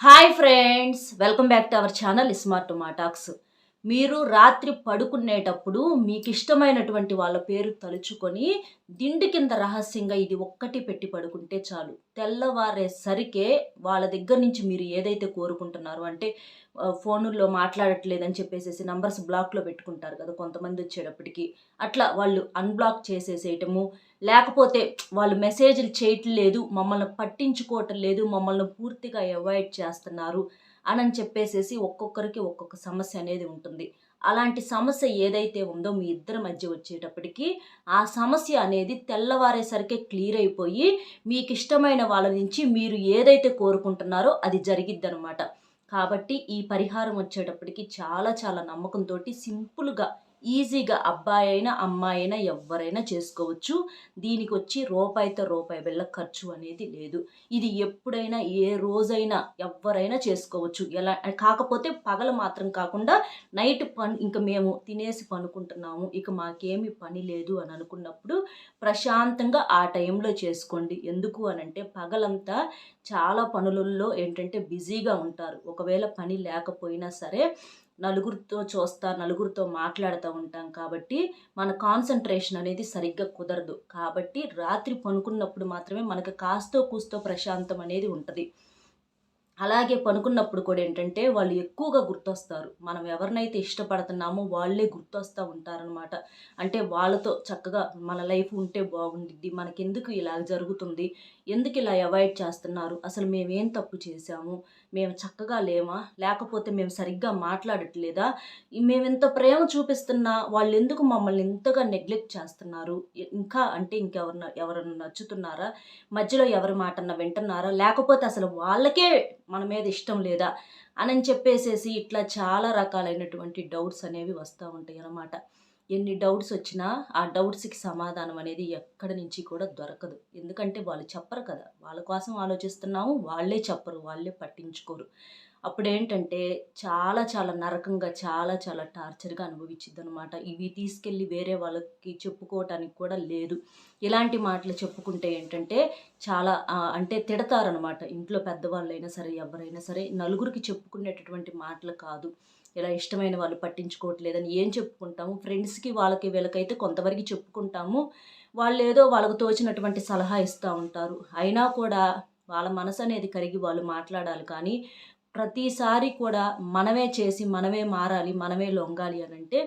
Hi friends welcome back to our channel smart మాటాక్స్ మీరు రాత్రి పడుకునేటప్పుడు మీకు ఇష్టమైనటువంటి వాళ్ళ పేరు తలుచుకొని దిండు కింద రహస్యంగా ఇది ఒక్కటి పెట్టి పడుకుంటే చాలు. తెల్లవారేసరికే వాళ్ళ దగ్గర నుంచి మీరు ఏదైతే కోరుకుంటున్నారో అంటే ఫోనుల్లో మాట్లాడట్లేదని చెప్పేసి నంబర్స్ బ్లాక్లో పెట్టుకుంటారు కదా కొంతమంది వచ్చేటప్పటికి. అట్లా వాళ్ళు అన్బ్లాక్ చేసేసేయటము లేకపోతే వాళ్ళు మెసేజ్లు చేయట్లేదు మమ్మల్ని పట్టించుకోవటం లేదు మమ్మల్ని పూర్తిగా అవాయిడ్ చేస్తున్నారు అని అని చెప్పేసేసి ఒక్కొక్కరికి ఒక్కొక్క సమస్య అనేది ఉంటుంది. అలాంటి సమస్య ఏదైతే ఉందో మీ ఇద్దరి మధ్య వచ్చేటప్పటికి ఆ సమస్య అనేది తెల్లవారేసరికే క్లియర్ అయిపోయి మీకు ఇష్టమైన వాళ్ళ నుంచి మీరు ఏదైతే కోరుకుంటున్నారో అది జరిగిద్దనమాట కాబట్టి ఈ పరిహారం వచ్చేటప్పటికి చాలా చాలా నమ్మకంతో సింపుల్గా ఈజీగా అబ్బాయి అయినా అమ్మాయి అయినా ఎవరైనా చేసుకోవచ్చు. దీనికి వచ్చి రూపాయితో రూపాయి వెళ్ళ ఖర్చు అనేది లేదు. ఇది ఎప్పుడైనా ఏ రోజైనా ఎవరైనా చేసుకోవచ్చు. ఎలా కాకపోతే పగల మాత్రం కాకుండా నైట్ పని ఇంకా మేము తినేసి పనుకుంటున్నాము. ఇక మాకేమి పని లేదు అని అనుకున్నప్పుడు ప్రశాంతంగా ఆ టైంలో చేసుకోండి. ఎందుకు అని అంటే పగలంతా చాలా పనులలో ఏంటంటే బిజీగా ఉంటారు. ఒకవేళ పని లేకపోయినా సరే నలుగురితో చూస్తా నలుగురితో మాట్లాడుతూ ఉంటాం కాబట్టి మన కాన్సన్ట్రేషన్ అనేది సరిగ్గా కుదరదు. కాబట్టి రాత్రి పనుకున్నప్పుడు మాత్రమే మనకు కాస్తో కూస్తో ప్రశాంతం అనేది ఉంటుంది. అలాగే పనుకున్నప్పుడు కూడా ఏంటంటే వాళ్ళు ఎక్కువగా గుర్తొస్తారు. మనం ఎవరినైతే ఇష్టపడుతున్నామో వాళ్ళే గుర్తొస్తూ ఉంటారనమాట అంటే వాళ్ళతో చక్కగా మన లైఫ్ ఉంటే బాగుండిద్ది మనకెందుకు ఇలా జరుగుతుంది ఎందుకు ఇలా అవాయిడ్ చేస్తున్నారు అసలు మేమేం తప్పు చేశాము మేము చక్కగా లేమా? లేకపోతే మేము సరిగ్గా మాట్లాడట్లేదా? మేము ఎంత ప్రేమ చూపిస్తున్నా వాళ్ళు ఎందుకు మమ్మల్ని ఇంతగా నెగ్లెక్ట్ చేస్తున్నారు? ఇంకా అంటే ఇంకెవరన్నా ఎవరన్నా నచ్చుతున్నారా? మధ్యలో ఎవరి మాటన్నా వింటున్నారా? లేకపోతే అసలు వాళ్ళకే మన మీద ఇష్టం లేదా? అని చెప్పేసేసి ఇట్లా చాలా రకాలైనటువంటి డౌట్స్ అనేవి వస్తూ ఉంటాయి అన్నమాట ఎన్ని డౌట్స్ వచ్చినా ఆ డౌట్స్కి సమాధానం అనేది ఎక్కడి నుంచి కూడా దొరకదు. ఎందుకంటే వాళ్ళు చెప్పరు కదా. వాళ్ళ కోసం ఆలోచిస్తున్నాము వాళ్ళే చెప్పరు వాళ్ళే పట్టించుకోరు. అప్పుడు ఏంటంటే చాలా చాలా నరకంగా చాలా చాలా టార్చర్గా అనుభవించిద్ది అనమాట ఇవి తీసుకెళ్ళి వేరే వాళ్ళకి చెప్పుకోవటానికి కూడా లేదు. ఇలాంటి మాటలు చెప్పుకుంటే ఏంటంటే చాలా అంటే తిడతారనమాట ఇంట్లో పెద్దవాళ్ళైనా సరే ఎవరైనా సరే నలుగురికి చెప్పుకునేటటువంటి మాటలు కాదు. ఇలా ఇష్టమైన వాళ్ళు పట్టించుకోవట్లేదని ఏం చెప్పుకుంటాము? ఫ్రెండ్స్కి వాళ్ళకి వీళ్ళకైతే కొంతవరకు చెప్పుకుంటాము. వాళ్ళు ఏదో వాళ్ళకు తోచినటువంటి సలహా ఇస్తూ ఉంటారు. అయినా కూడా వాళ్ళ మనసు అనేది కరిగి వాళ్ళు మాట్లాడాలి కానీ ప్రతిసారి కూడా మనమే చేసి మనమే మారాలి మనమే లొంగాలి అని అంటే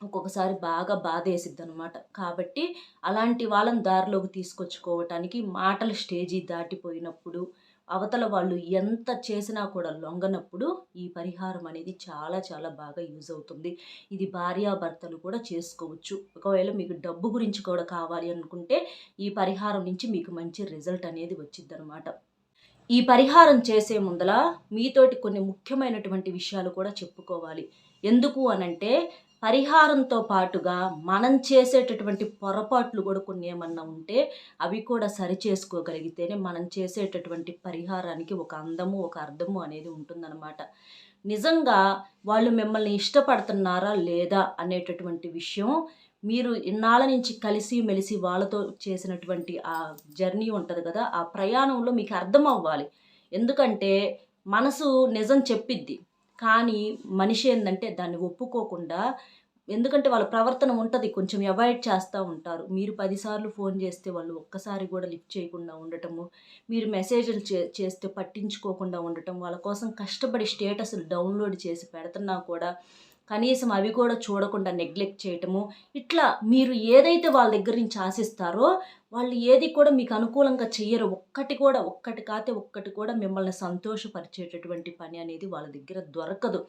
ఒక్కొక్కసారి బాగా బాధేసిద్ది అనమాట కాబట్టి అలాంటి వాళ్ళని దారిలోకి తీసుకొచ్చుకోవటానికి మాటల స్టేజీ దాటిపోయినప్పుడు అవతల వాళ్ళు ఎంత చేసినా కూడా లొంగనప్పుడు ఈ పరిహారం అనేది చాలా చాలా బాగా యూజ్ అవుతుంది. ఇది భార్యాభర్తలు కూడా చేసుకోవచ్చు. ఒకవేళ మీకు డబ్బు గురించి కూడా కావాలి అనుకుంటే ఈ పరిహారం నుంచి మీకు మంచి రిజల్ట్ అనేది వచ్చిద్ది అనమాట ఈ పరిహారం చేసే ముందల మీతోటి కొన్ని ముఖ్యమైనటువంటి విషయాలు కూడా చెప్పుకోవాలి. ఎందుకు అనంటే పరిహారంతో పాటుగా మనం చేసేటటువంటి పొరపాట్లు కూడా కొన్ని ఏమన్నా ఉంటే అవి కూడా సరి చేసుకోగలిగితేనే మనం చేసేటటువంటి పరిహారానికి ఒక అందము ఒక అర్థము అనేది ఉంటుందన్నమాట. నిజంగా వాళ్ళు మిమ్మల్ని ఇష్టపడుతున్నారా లేదా అనేటటువంటి విషయం మీరు ఇన్నాళ్ళ నుంచి కలిసి మెలిసి వాళ్ళతో చేసినటువంటి ఆ జర్నీ ఉంటుంది కదా ఆ ప్రయాణంలో మీకు అర్థం అవ్వాలి. ఎందుకంటే మనసు నిజం చెప్పిద్ది. కానీ మనిషి ఏంటంటే దాన్ని ఒప్పుకోకుండా ఎందుకంటే వాళ్ళ ప్రవర్తన ఉంటుంది కొంచెం అవాయిడ్ చేస్తూ ఉంటారు. మీరు పదిసార్లు ఫోన్ చేస్తే వాళ్ళు ఒక్కసారి కూడా లిఫ్ట్ చేయకుండా ఉండటము మీరు మెసేజ్లు చే చేస్తే పట్టించుకోకుండా ఉండటం వాళ్ళ కోసం కష్టపడి స్టేటస్లు డౌన్లోడ్ చేసి పెడుతున్నా కూడా కనీసం అవి కూడా చూడకుండా నెగ్లెక్ట్ చేయటము. ఇట్లా మీరు ఏదైతే వాళ్ళ దగ్గర నుంచి ఆశిస్తారో వాళ్ళు ఏది కూడా మీకు అనుకూలంగా చెయ్యరు. ఒక్కటి కూడా ఒక్కటి కాతే ఒక్కటి కూడా మిమ్మల్ని సంతోషపరిచేటటువంటి పని అనేది వాళ్ళ దగ్గర దొరకదు.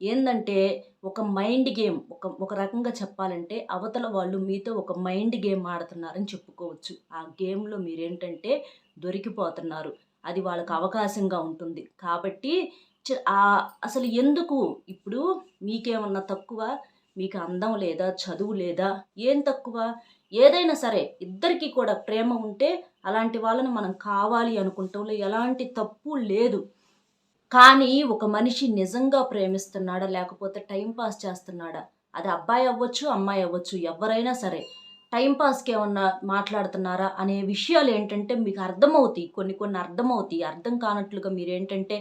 ఏంటంటే ఒక మైండ్ గేమ్ ఒక ఒక రకంగా చెప్పాలంటే అవతల వాళ్ళు మీతో ఒక మైండ్ గేమ్ ఆడుతున్నారని చెప్పుకోవచ్చు. ఆ గేమ్లో మీరేంటంటే దొరికిపోతున్నారు. అది వాళ్ళకు అవకాశంగా ఉంటుంది. కాబట్టి అసలు ఎందుకు? ఇప్పుడు మీకేమన్నా తక్కువ? మీకు అందం లేదా? చదువు లేదా? ఏం తక్కువ? ఏదైనా సరే ఇద్దరికీ కూడా ప్రేమ ఉంటే అలాంటి వాళ్ళని మనం కావాలి అనుకుంటాంలో. ఎలాంటి తప్పు లేదు. కానీ ఒక మనిషి నిజంగా ప్రేమిస్తున్నాడా? లేకపోతే టైం పాస్ చేస్తున్నాడా? అది అబ్బాయి అవ్వచ్చు అమ్మాయి అవ్వచ్చు ఎవరైనా సరే. టైంపాస్కి ఏమన్నా మాట్లాడుతున్నారా అనే విషయాలు ఏంటంటే మీకు అర్థమవుతాయి. కొన్ని కొన్ని అర్థమవుతాయి. అర్థం కానట్లుగా మీరు ఏంటంటే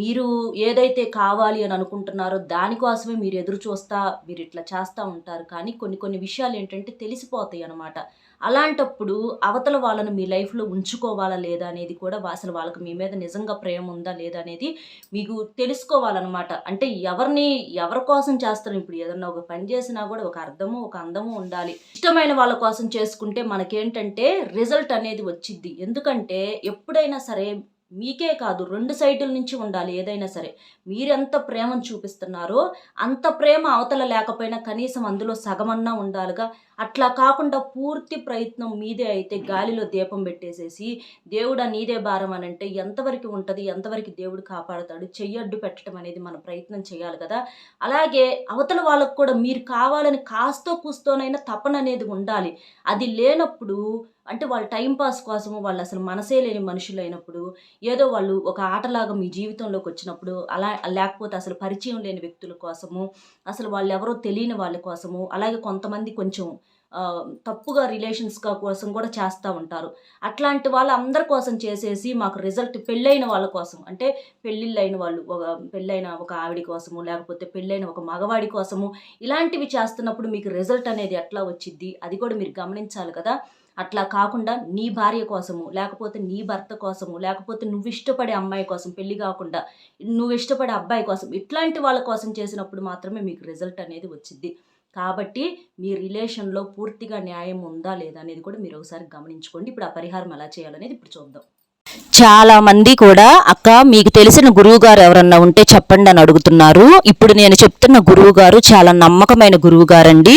మీరు ఏదైతే కావాలి అని అనుకుంటున్నారో దానికోసమే మీరు ఎదురు చూస్తా మీరు ఇట్లా చేస్తూ ఉంటారు. కానీ కొన్ని కొన్ని విషయాలు ఏంటంటే తెలిసిపోతాయి అనమాట అలాంటప్పుడు అవతల వాళ్ళను మీ లైఫ్లో ఉంచుకోవాలా లేదా అనేది కూడా అసలు వాళ్ళకి మీ మీద నిజంగా ప్రేమ ఉందా లేదా అనేది మీకు తెలుసుకోవాలన్నమాట. అంటే ఎవరిని ఎవరి కోసం చేస్తారు? ఇప్పుడు ఏదన్నా ఒక పని చేసినా కూడా ఒక అర్థము ఒక అందము ఉండాలి. ఇష్టమైన వాళ్ళ కోసం చేసుకుంటే మనకేంటంటే రిజల్ట్ అనేది వచ్చిద్ది. ఎందుకంటే ఎప్పుడైనా సరే మీకే కాదు రెండు సైడుల నుంచి ఉండాలి ఏదైనా సరే. మీరెంత ప్రేమను చూపిస్తున్నారో అంత ప్రేమ అవతల లేకపోయినా కనీసం అందులో సగమన్నా ఉండాలిగా. అట్లా కాకుండా పూర్తి ప్రయత్నం మీదే అయితే గాలిలో దీపం పెట్టేసేసి దేవుడా నీదే భారం అని అంటే ఎంతవరకు ఉంటుంది ఎంతవరకు దేవుడు కాపాడుతాడు చెయ్యడ్డు పెట్టడం అనేది మన ప్రయత్నం చేయాలి కదా. అలాగే అవతల వాళ్ళకు కూడా మీరు కావాలని కాస్తో కూస్తోనైనా తపన అనేది ఉండాలి. అది లేనప్పుడు అంటే వాళ్ళ టైంపాస్ కోసము వాళ్ళు అసలు మనసే లేని మనుషులు అయినప్పుడు ఏదో వాళ్ళు ఒక ఆటలాగా మీ జీవితంలోకి వచ్చినప్పుడు అలా లేకపోతే అసలు పరిచయం లేని వ్యక్తుల కోసము అసలు వాళ్ళు ఎవరో తెలియని వాళ్ళ కోసము అలాగే కొంతమంది కొంచెం తప్పుగా రిలేషన్స్ కోసం కూడా చేస్తూ ఉంటారు. అట్లాంటి వాళ్ళ అందరి కోసం చేసేసి మాకు రిజల్ట్ పెళ్ళైన వాళ్ళ కోసం అంటే పెళ్ళిళ్ళైన వాళ్ళు ఒక పెళ్ళైన ఒక ఆవిడ కోసము లేకపోతే పెళ్ళైన ఒక మగవాడి కోసము ఇలాంటివి చేస్తున్నప్పుడు మీకు రిజల్ట్ అనేది ఎట్లా వచ్చిద్ది? అది కూడా మీరు గమనించాలి కదా. అట్లా కాకుండా నీ భార్య కోసము లేకపోతే నీ భర్త కోసము లేకపోతే నువ్వు ఇష్టపడే అమ్మాయి కోసం పెళ్ళి కాకుండా నువ్వు ఇష్టపడే అబ్బాయి కోసం ఇట్లాంటి వాళ్ళ కోసం చేసినప్పుడు మాత్రమే మీకు రిజల్ట్ అనేది వచ్చింది కాబట్టి మీ రిలేషన్లో పూర్తిగా న్యాయం ఉందా లేదా అనేది కూడా మీరు ఒకసారి గమనించుకోండి. ఇప్పుడు ఆ పరిహారం ఎలా చేయాలనేది ఇప్పుడు చూద్దాం. చాలా మంది కూడా అక్క మీకు తెలిసిన గురువు గారు ఎవరన్నా ఉంటే చెప్పండి అని అడుగుతున్నారు. ఇప్పుడు నేను చెప్తున్న గురువు గారు చాలా నమ్మకమైన గురువు గారండి.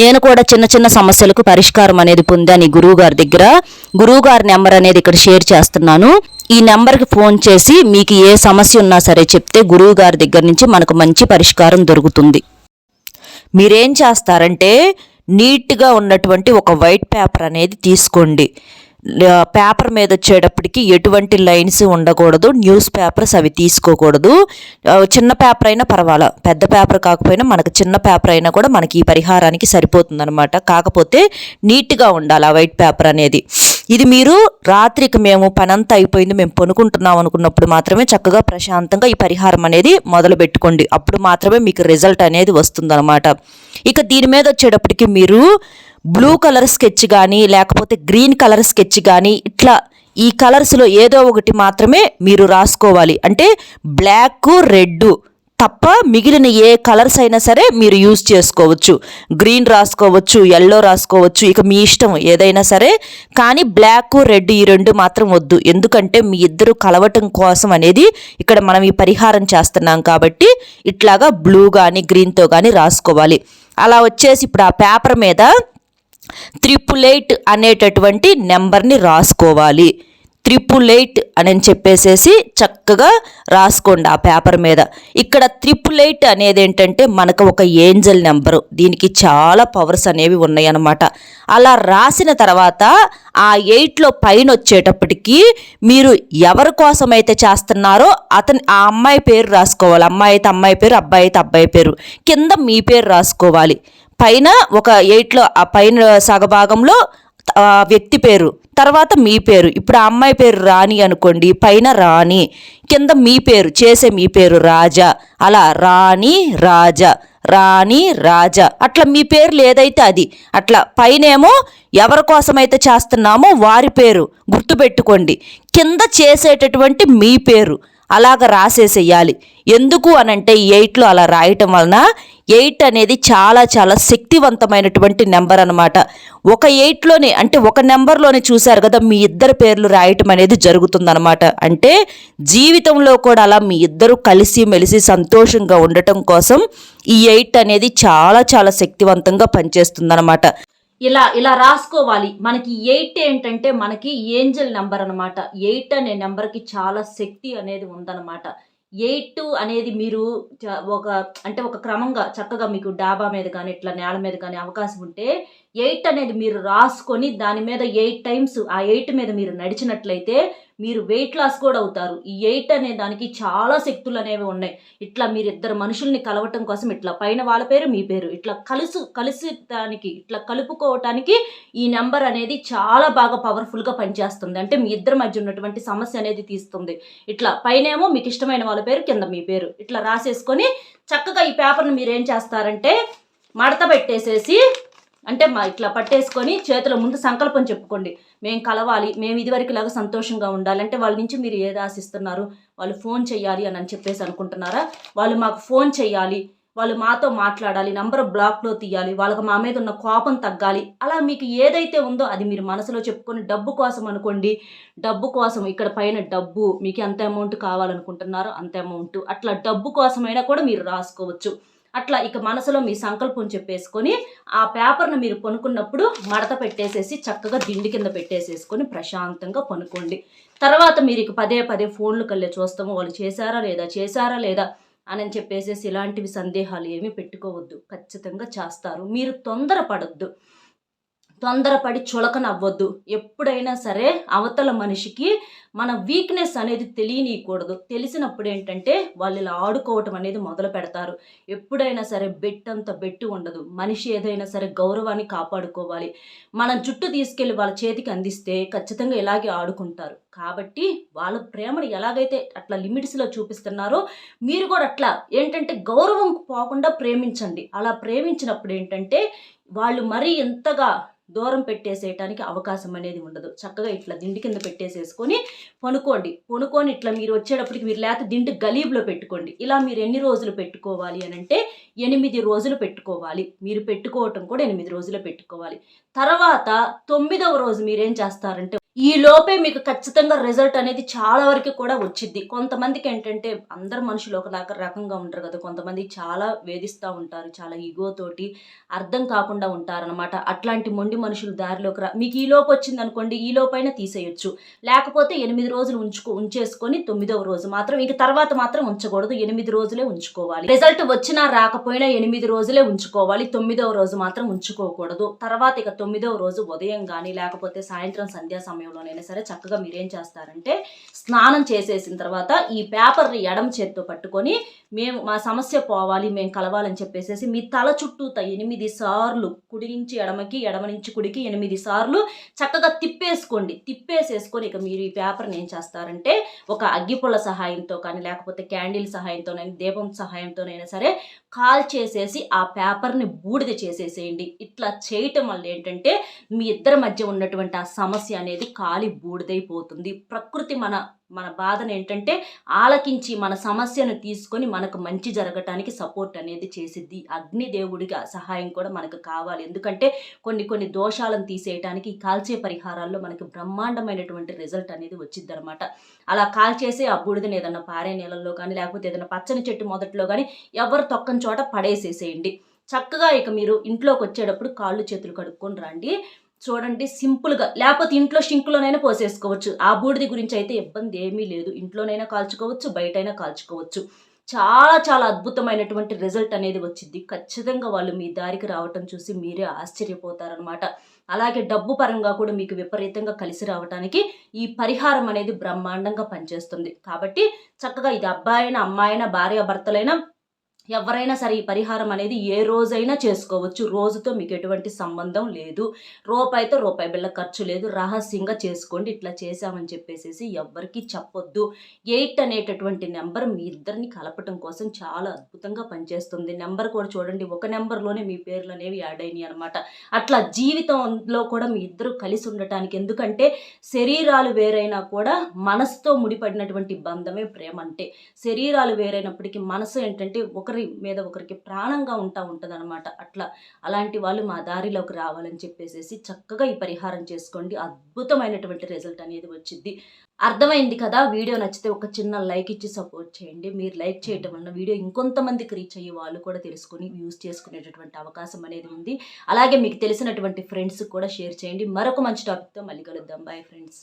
నేను కూడా చిన్న చిన్న సమస్యలకు పరిష్కారం అనేది పొందాను ఈ గురువు గారి దగ్గర. గురువు గారి నెంబర్ అనేది ఇక్కడ షేర్ చేస్తున్నాను. ఈ నెంబర్కి ఫోన్ చేసి మీకు ఏ సమస్య ఉన్నా సరే చెప్తే గురువు గారి దగ్గర నుంచి మనకు మంచి పరిష్కారం దొరుకుతుంది. మీరేం చేస్తారంటే నీట్గా ఉన్నటువంటి ఒక వైట్ పేపర్ అనేది తీసుకోండి. పేపర్ మీద వచ్చేటప్పటికి ఎటువంటి లైన్స్ ఉండకూడదు న్యూస్ పేపర్స్ అవి తీసుకోకూడదు. చిన్న పేపర్ అయినా పర్వాలా పెద్ద పేపర్ కాకపోయినా మనకు చిన్న పేపర్ అయినా కూడా మనకి ఈ పరిహారానికి సరిపోతుందనమాట కాకపోతే నీట్గా ఉండాలి ఆ వైట్ పేపర్ అనేది. ఇది మీరు రాత్రికి మేము పనంతా అయిపోయింది మేము పనుకుంటున్నాం అనుకున్నప్పుడు మాత్రమే చక్కగా ప్రశాంతంగా ఈ పరిహారం అనేది మొదలు పెట్టుకోండి. అప్పుడు మాత్రమే మీకు రిజల్ట్ అనేది వస్తుందన్నమాట. ఇక దీని మీద వచ్చేటప్పటికి మీరు బ్లూ కలర్ స్కెచ్ కానీ లేకపోతే గ్రీన్ కలర్ స్కెచ్ కానీ ఇట్లా ఈ కలర్స్లో ఏదో ఒకటి మాత్రమే మీరు రాసుకోవాలి. అంటే బ్లాక్ రెడ్ తప్ప మిగిలిన ఏ కలర్స్ అయినా సరే మీరు యూజ్ చేసుకోవచ్చు. గ్రీన్ రాసుకోవచ్చు ఎల్లో రాసుకోవచ్చు ఇక మీ ఇష్టం ఏదైనా సరే. కానీ బ్లాక్ రెడ్ ఈ రెండు మాత్రం వద్దు. ఎందుకంటే మీ ఇద్దరు కలవటం కోసం అనేది ఇక్కడ మనం ఈ పరిహారం చేస్తున్నాం కాబట్టి ఇట్లాగా బ్లూ కానీ గ్రీన్తో కానీ రాసుకోవాలి. అలా వచ్చేసి ఇప్పుడు ఆ పేపర్ మీద త్రిపుల్ ఎయిట్ అనేటటువంటి నెంబర్ని రాసుకోవాలి. త్రిపుల్ ఎయిట్ అని చెప్పేసేసి చక్కగా రాసుకోండి ఆ పేపర్ మీద. ఇక్కడ త్రిపుల్ ఎయిట్ అనేది ఏంటంటే మనకు ఒక ఏంజల్ నెంబరు. దీనికి చాలా పవర్స్ అనేవి ఉన్నాయన్నమాట. అలా రాసిన తర్వాత ఆ ఎయిట్లో పైన వచ్చేటప్పటికి మీరు ఎవరి కోసం అయితే చేస్తున్నారో అతని ఆ అమ్మాయి పేరు రాసుకోవాలి. అమ్మాయి అయితే అమ్మాయి పేరు అబ్బాయి అయితే అబ్బాయి పేరు. కింద మీ పేరు రాసుకోవాలి. పైన ఒక ఎయిట్లో ఆ పైన సగభాగంలో వ్యక్తి పేరు. తర్వాత మీ పేరు. ఇప్పుడు ఆ అమ్మాయి పేరు రాణి అనుకోండి పైన రాణి కింద మీ పేరు చేసే మీ పేరు రాజా అలా రాణి రాజా రాణి రాజా అట్లా మీ పేర్లు ఏదైతే అది అట్లా పైనేమో ఎవరి కోసమైతే చేస్తున్నామో వారి పేరు గుర్తుపెట్టుకోండి. కింద చేసేటటువంటి మీ పేరు అలాగ రాసేసేయాలి. ఎందుకు అనంటే ఎయిట్లో అలా రాయటం వలన ఎయిట్ అనేది చాలా చాలా శక్తివంతమైనటువంటి నెంబర్ అనమాట ఒక ఎయిట్లోనే అంటే ఒక నెంబర్లోనే చూశారు కదా మీ ఇద్దరు పేర్లు రాయటం అనేది జరుగుతుందనమాట అంటే జీవితంలో కూడా అలా మీ ఇద్దరు కలిసి మెలిసి సంతోషంగా ఉండటం కోసం ఈ ఎయిట్ అనేది చాలా చాలా శక్తివంతంగా పనిచేస్తుందనమాట ఇలా ఇలా రాసుకోవాలి. మనకి ఎయిట్ ఏంటంటే మనకి ఏంజల్ నెంబర్ అనమాట ఎయిట్ అనే నెంబర్కి చాలా శక్తి అనేది ఉందన్నమాట. ఎయిట్ అనేది మీరు ఒక అంటే ఒక క్రమంగా చక్కగా మీకు డాబా మీద కానీ ఇట్లా నేల మీద కానీ అవకాశం ఉంటే ఎయిట్ అనేది మీరు రాసుకొని దాని మీద ఎయిట్ టైమ్స్ ఆ ఎయిట్ మీద మీరు నడిచినట్లయితే మీరు వెయిట్ లాస్ కూడా అవుతారు. ఈ ఎయిట్ అనే దానికి చాలా శక్తులు అనేవి ఉన్నాయి. ఇట్లా మీరు ఇద్దరు మనుషుల్ని కలవటం కోసం ఇట్లా పైన వాళ్ళ పేరు మీ పేరు. ఇట్లా కలుసు కలిసి దానికి ఇట్లా కలుపుకోవటానికి ఈ నెంబర్ అనేది చాలా బాగా పవర్ఫుల్గా పనిచేస్తుంది. అంటే మీ ఇద్దరి మధ్య ఉన్నటువంటి సమస్య అనేది తీస్తుంది. ఇట్లా పైనేమో మీకు ఇష్టమైన వాళ్ళ పేరు కింద మీ పేరు. ఇట్లా రాసేసుకొని చక్కగా ఈ పేపర్ని మీరు ఏం చేస్తారంటే మడత పెట్టేసేసి అంటే మా ఇట్లా పట్టేసుకొని చేతుల ముందు సంకల్పం చెప్పుకోండి. మేము కలవాలి మేము ఇదివరకులాగా సంతోషంగా ఉండాలి. అంటే వాళ్ళ నుంచి మీరు ఏది ఆశిస్తున్నారు వాళ్ళు ఫోన్ చేయాలి అని అని చెప్పేసి అనుకుంటున్నారా? వాళ్ళు మాకు ఫోన్ చేయాలి వాళ్ళు మాతో మాట్లాడాలి నంబర్ బ్లాక్లో తీయాలి వాళ్ళకి మా మీద ఉన్న కోపం తగ్గాలి. అలా మీకు ఏదైతే ఉందో అది మీరు మనసులో చెప్పుకొని డబ్బు కోసం అనుకోండి. డబ్బు కోసం ఇక్కడ పైన డబ్బు మీకు ఎంత అమౌంట్ కావాలనుకుంటున్నారో అంత అమౌంట్ అట్లా డబ్బు కోసమైనా కూడా మీరు రాసుకోవచ్చు. అట్లా ఇక మనసులో మీ సంకల్పం చెప్పేసుకొని ఆ పేపర్ను మీరు కొనుక్కున్నప్పుడు మడత పెట్టేసేసి చక్కగా దిండి కింద పెట్టేసేసుకొని ప్రశాంతంగా కొనుక్కోండి. తర్వాత మీరు ఇక పదే పదే ఫోన్లు కల్లే చూస్తాము వాళ్ళు చేశారా లేదా చేశారా లేదా అని చెప్పేసేసి ఇలాంటివి సందేహాలు ఏమీ పెట్టుకోవద్దు. ఖచ్చితంగా చేస్తారు. మీరు తొందరపడొద్దు. తొందరపడి చులకనవ్వద్దు. ఎప్పుడైనా సరే అవతల మనిషికి మన వీక్నెస్ అనేది తెలియనీయకూడదు. తెలిసినప్పుడు ఏంటంటే వాళ్ళు ఇలా ఆడుకోవటం అనేది మొదలు పెడతారు. ఎప్పుడైనా సరే బెట్ అంత బెట్టు ఉండదు. మనిషి ఏదైనా సరే గౌరవాన్ని కాపాడుకోవాలి. మనం జుట్టు తీసుకెళ్ళి వాళ్ళ చేతికి అందిస్తే ఖచ్చితంగా ఇలాగే ఆడుకుంటారు. కాబట్టి వాళ్ళ ప్రేమను ఎలాగైతే అట్లా లిమిట్స్లో చూపిస్తున్నారో మీరు కూడా అట్లా. ఏంటంటే గౌరవం పోకుండా ప్రేమించండి. అలా ప్రేమించినప్పుడు ఏంటంటే వాళ్ళు మరీ ఎంతగా దూరం పెట్టేసేయటానికి అవకాశం అనేది ఉండదు. చక్కగా ఇట్లా దిండి కింద పెట్టేసేసుకొని పనుకోండి. పనుకొని ఇట్లా మీరు వచ్చేటప్పటికి మీరు లేకపోతే దిండి గలీబ్లో పెట్టుకోండి. ఇలా మీరు ఎన్ని రోజులు పెట్టుకోవాలి అని అంటే ఎనిమిది రోజులు పెట్టుకోవాలి. మీరు పెట్టుకోవటం కూడా ఎనిమిది రోజులు పెట్టుకోవాలి. తర్వాత తొమ్మిదవ రోజు మీరేం చేస్తారంటే ఈ లోపే మీకు ఖచ్చితంగా రిజల్ట్ అనేది చాలా వరకు కూడా వచ్చింది కొంతమందికి ఏంటంటే అందరు మనుషులు ఒకలాగా రకంగా ఉంటారు కదా. కొంతమంది చాలా వేధిస్తూ ఉంటారు చాలా ఈగోతోటి అర్థం కాకుండా ఉంటారనమాట అట్లాంటి మొండి మనుషులు దారిలోకి రా మీకు ఈ లోపు వచ్చింది అనుకోండి ఈ లోపైనా తీసేయొచ్చు. లేకపోతే ఎనిమిది రోజులు ఉంచుకో ఉంచేసుకొని తొమ్మిదవ రోజు మాత్రం ఇంక తర్వాత మాత్రం ఉంచకూడదు. ఎనిమిది రోజులే ఉంచుకోవాలి. రిజల్ట్ వచ్చినా రాకపోయినా ఎనిమిది రోజులే ఉంచుకోవాలి. తొమ్మిదవ రోజు మాత్రం ఉంచుకోకూడదు. తర్వాత ఇక తొమ్మిదవ రోజు ఉదయం కానీ లేకపోతే సాయంత్రం సంధ్యా సమయం సమయంలోనైనా సరే చక్కగా మీరేం చేస్తారంటే స్నానం చేసేసిన తర్వాత ఈ పేపర్ని ఎడమ చేత్తో పట్టుకొని మేము మా సమస్య పోవాలి మేము కలవాలని చెప్పేసేసి మీ తల చుట్టూ ఎనిమిది సార్లు కుడి నుంచి ఎడమకి ఎడమ నుంచి కుడికి ఎనిమిది సార్లు చక్కగా తిప్పేసుకోండి. తిప్పేసేసుకొని ఇక మీరు ఈ పేపర్ని ఏం చేస్తారంటే ఒక అగ్గిపుల్ల సహాయంతో కానీ లేకపోతే క్యాండిల్ సహాయంతోనైనా దీపం సహాయంతోనైనా సరే కాల్ చేసేసి ఆ పేపర్ని బూడిద చేసేసేయండి. ఇట్లా చేయటం వల్ల ఏంటంటే మీ ఇద్దరి మధ్య ఉన్నటువంటి ఆ సమస్య అనేది కాలి బూడిదైపోతుంది. ప్రకృతి మన మన బాధను ఏంటంటే ఆలకించి మన సమస్యను తీసుకొని మనకు మంచి జరగటానికి సపోర్ట్ అనేది చేసిద్ది. అగ్నిదేవుడికి సహాయం కూడా మనకు కావాలి. ఎందుకంటే కొన్ని కొన్ని దోషాలను తీసేయటానికి కాల్చే పరిహారాల్లో మనకి బ్రహ్మాండమైనటువంటి రిజల్ట్ అనేది వచ్చింది అనమాట అలా కాల్చేసి ఆ బూడిదని ఏదైనా పారే నీళ్ళల్లో కానీ లేకపోతే ఏదైనా పచ్చని చెట్టు మొదట్లో కానీ ఎవరు తొక్కని చోట పడేసేసేయండి. చక్కగా ఇక మీరు ఇంట్లోకి వచ్చేటప్పుడు కాళ్ళు చేతులు కడుక్కొని రండి. చూడండి సింపుల్గా. లేకపోతే ఇంట్లో షింక్లోనైనా పోసేసుకోవచ్చు. ఆ బూడిది గురించి అయితే ఇబ్బంది ఏమీ లేదు. ఇంట్లోనైనా కాల్చుకోవచ్చు బయటైనా కాల్చుకోవచ్చు. చాలా చాలా అద్భుతమైనటువంటి రిజల్ట్ అనేది వచ్చింది. ఖచ్చితంగా వాళ్ళు మీ దారికి రావటం చూసి మీరే ఆశ్చర్యపోతారనమాట అలాగే డబ్బు పరంగా కూడా మీకు విపరీతంగా కలిసి రావడానికి ఈ పరిహారం అనేది బ్రహ్మాండంగా పనిచేస్తుంది. కాబట్టి చక్కగా ఇది అబ్బాయి అయినా అమ్మాయి భార్య భర్తలైనా ఎవరైనా సరే ఈ పరిహారం అనేది ఏ రోజైనా చేసుకోవచ్చు. రోజుతో మీకు ఎటువంటి సంబంధం లేదు. రూపాయితో రూపాయి బిళ్ళ ఖర్చు లేదు. రహస్యంగా చేసుకోండి. ఇట్లా చేశామని చెప్పేసి ఎవ్వరికి చెప్పొద్దు. ఎయిట్ అనేటటువంటి నెంబర్ మీ ఇద్దరిని కలపటం కోసం చాలా అద్భుతంగా పనిచేస్తుంది. నెంబర్ కూడా చూడండి. ఒక నెంబర్లోనే మీ పేర్లు అనేవి యాడ్ అయినాయి అనమాట అట్లా జీవితంలో కూడా మీ ఇద్దరు కలిసి ఉండటానికి ఎందుకంటే శరీరాలు వేరైనా కూడా మనసుతో ముడిపడినటువంటి బంధమే ప్రేమ అంటే. శరీరాలు వేరైనప్పటికీ మనసు ఏంటంటే ఒకరి మీద ఒకరికి ప్రాణంగా ఉంటా ఉంటుంది అనమాట అట్లా అలాంటి వాళ్ళు మా దారిలోకి రావాలని చెప్పేసి చక్కగా ఈ పరిహారం చేసుకోండి. అద్భుతమైనటువంటి రిజల్ట్ అనేది వచ్చింది. అర్థమైంది కదా? వీడియో నచ్చితే ఒక చిన్న లైక్ ఇచ్చి సపోర్ట్ చేయండి. మీరు లైక్ చేయటం వల్ల వీడియో ఇంకొంతమందికి రీచ్ అయ్యే వాళ్ళు కూడా తెలుసుకుని యూస్ చేసుకునేటటువంటి అవకాశం అనేది ఉంది. అలాగే మీకు తెలిసినటువంటి ఫ్రెండ్స్ కూడా షేర్ చేయండి. మరొక మంచి టాపిక్తో మళ్ళీ కలుద్దాం. Bye friends